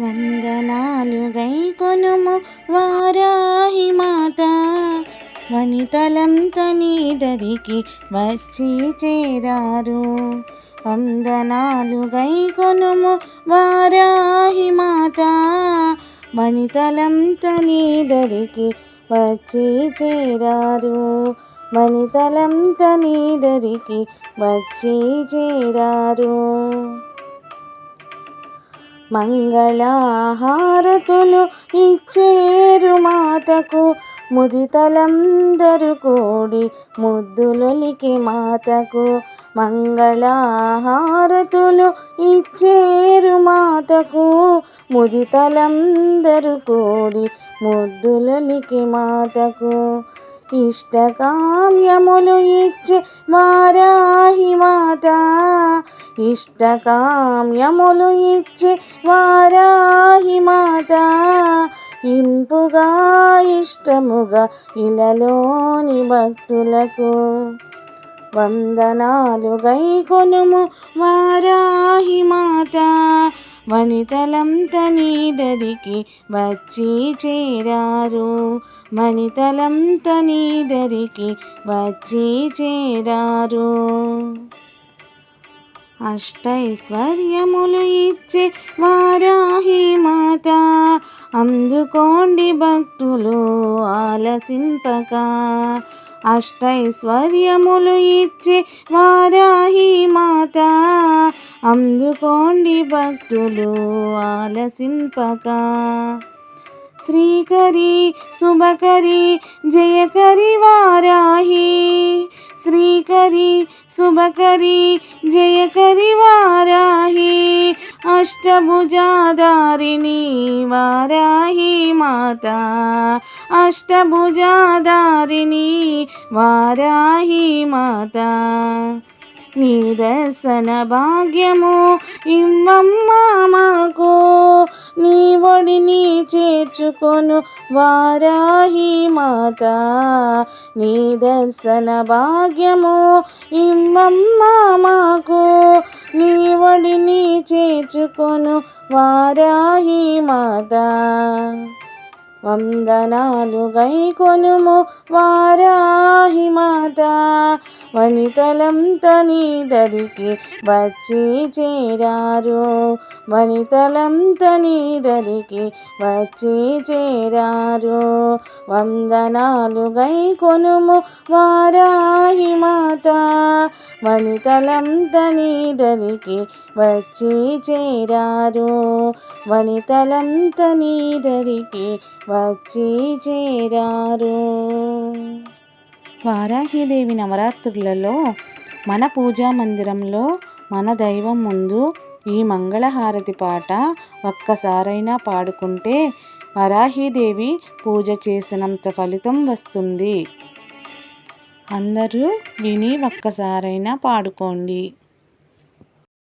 వందనాలు గై కొనుము వారాహి మాత. వనితలంత నీదరికి వచ్చి చేరారు. వందనాలు గై కొనుము వారాహి మాత. వనితలంత నీదరికి వచ్చి చేరారు. వనితలంత నీదరికి వచ్చి చేరారు. మంగళహారతులు ఇచ్చేరు మాతకు. ముదితలందరు కూడి ముద్దులొలికి మాతకు. మంగళహారతులు ఇచ్చేరు మాతకు. ముదితలందరు కూడి ముద్దులొలికి మాతకు. ఇష్టకామ్యములు ఇచ్చే వారాహి మాత. ఇష్టకామ్యములు ఇచ్చే వారాహి మాత ఇంపుగా ఇష్టముగా ఇలలోని భక్తులకు వందనాలు గై కొనుము వారాహి మాత. వనితలంత నీదరికి వచ్చి చేరారు. వనితలంత నీదరికి వచ్చి చేరారు. అష్టైశ్వర్యములు ఇచ్చే వారాహి మాత. అందుకోండి భక్తులు ఆలసింపక. అష్టైశ్వర్యములు ఇచ్చే వారాహి మాత. అందుకోండి భక్తులు ఆలసింపక. శ్రీకరి శుభకరి జయకరి వారాహి. శ్రీకరి శుభకరి జయకరి వారాహి అష్టభుజాదారిణి వారాహి మాత అష్టభుజాదారిణి వారాహి మాత నిదర్శన భాగ్యము ఇమ్మమ్మ మాకు నీ ఒడిని చేర్చుకొను వారాహి మాత. నిదర్శన భాగ్యము ఇమ్మమ్మ మాకు. నీ ఒడిని చేర్చుకొను వారాహి మాత. వందనాలు గై కొనుము వారాహి మాత. వనితలంత నీదరికి వచ్చి చేరారు. వనితలంత నీదరికి వచ్చి చేరారు. వందనాలు గై కొనుము వారాహి మాత. వనితలంత నీదరికి వచ్చి చేరారు. వనితలంత నీదరికి వచ్చి చేరారు. వారాహిదేవి నవరాత్రులలో మన పూజా మందిరంలో మన దైవం ముందు ఈ మంగళహారతి పాట ఒక్కసారైనా పాడుకుంటే వరాహీదేవి పూజ చేసినంత ఫలితం వస్తుంది. అందరూ విని ఒక్కసారైనా పాడుకోండి.